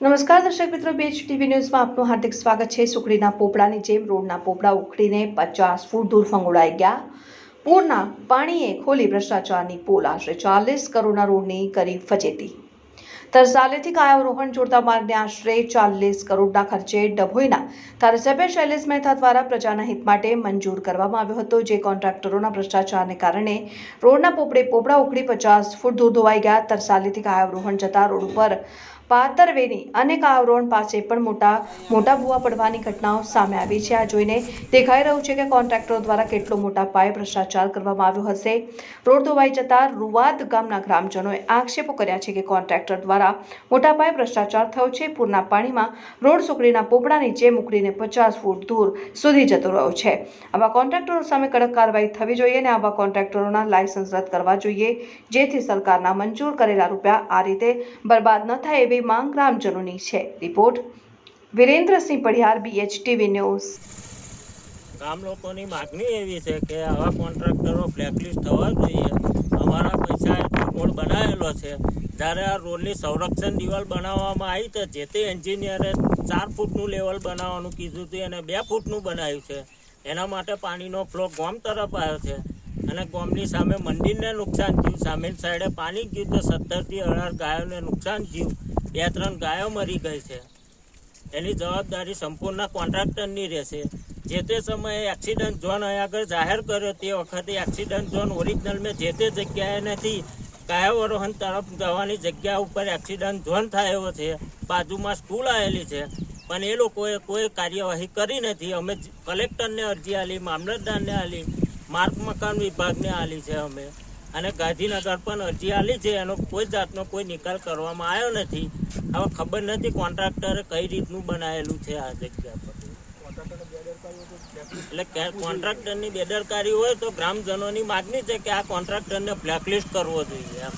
નમસ્કાર દર્શક મિત્રો બેચ ટીવી ન્યૂઝમાં આપનું હાર્દિક સ્વાગત છે. સુકડીના પોપડાની જેમ રોડના પોપડા ઉખડીને પચાસ ફૂટ દૂર ફંગોળાઈ ગયા. પૂરના પાણીએ ખોલી ભ્રષ્ટાચારની પોલ આશરે ચાલીસ કરોડના રોડની કરી ફજેતી. તરસાલેથી કાયારોહણ જોડતા માર્ગને આશરે ચાલીસ કરોડના ખર્ચે ડભોઈના ધારાસભ્ય શૈલેષ મહેતા દ્વારા પ્રજાના હિત માટે મંજૂર કરવામાં આવ્યો હતો, જે કોન્ટ્રાક્ટરોના ભ્રષ્ટાચારને કારણે રોડના પોપડે પોપડા ઉખડી પચાસ ફૂટ દૂર ધોવાઈ ગયા. તરસાલેથી કાયારોહણ જતા રોડ ઉપર પાતરવેની અનેક આવરણ પાસે પણ મોટા મોટા ભૂવા પડવાની ઘટનાઓ સામે આવી છે. આ જોઈને દેખાઈ રહ્યું છે કે કોન્ટ્રાક્ટરો દ્વારા કેટલો મોટા પાયે ભ્રષ્ટાચાર કરવામાં આવ્યો હશે. રોડ ધોવાઈ જતા રૂવાદ ગામના ગ્રામજનોએ આક્ષેપો કર્યા છે કે કોન્ટ્રાક્ટર દ્વારા મોટા પાયે ભ્રષ્ટાચાર થયો છે. પૂરના પાણીમાં રોડ સુકડીના પોપડા નીચે મૂકડીને પચાસ ફૂટ દૂર સુધી જતો રહ્યો છે. આવા કોન્ટ્રાક્ટરો સામે કડક કાર્યવાહી થવી જોઈએ અને આવા કોન્ટ્રાક્ટરોના લાયસન્સ રદ કરવા જોઈએ. જેથી સરકારના મંજૂર કરેલા રૂપિયા આ રીતે બરબાદ ન થાય એવી માંગ ગ્રામજનોની છે. Report Virendrasinh Padiyar BHTV news ગામ લોકોની માગણી એવી છે કે આવા કોન્ટ્રાક્ટરો બ્લેકલિસ્ટ થવા જોઈએ. અમારા પૈસા રોડ બનાવેલો છે. જ્યારે આ રોડની સંરક્ષણ દિવાલ બનાવવામાં આવી તો જે તે એન્જિનિયરે ચાર ફૂટનું લેવલ બનાવવાનું કીધું હતું અને બે ફૂટનું બનાવ્યું છે. એના માટે પાણીનો ફ્લો ગોમ તરફ આવ્યો છે. અને ગોમની સામે મંદિરને નુકસાન થયું. સામેની સાઈડે પાણી ગયું તો સત્તરથી અઢાર ગાયોને નુકસાન થયું. બે ત્રણ ગાયો મરી ગઈ છે. એની જવાબદારી સંપૂર્ણ કોન્ટ્રાક્ટરની રહેશે. જે તે સમયે એક્સિડન્ટ ઝોન અહીં આગળ જાહેર કર્યો તે વખતે એક્સિડન્ટ ઝોન ઓરિજિનલ મેં જે તે જગ્યાએ નથી કાયાવરોહન તરફ જવાની જગ્યા ઉપર એક્સિડન્ટ ઝોન થયો છે. બાજુમાં સ્કૂલ આવેલી છે. પણ એ લોકોએ કોઈ કાર્યવાહી કરી નથી. અમે કલેક્ટરને અરજી આલી, મામલતદારને આલી, માર્ગ મકાન વિભાગને આલી છે અમે. અને ગાંધીનગર પણ અરજી આલી છે. એનો કોઈ જાતનો કોઈ નિકાલ કરવામાં આવ્યો નથી. હવે ખબર નથી કોન્ટ્રાક્ટરે કઈ રીતનું બનાવેલું છે આ જગ્યા પર. એટલે કોન્ટ્રાક્ટરની બેદરકારી હોય તો ગ્રામજનોની માગણી છે કે આ કોન્ટ્રાક્ટરને બ્લેકલિસ્ટ કરવો જોઈએ એમ.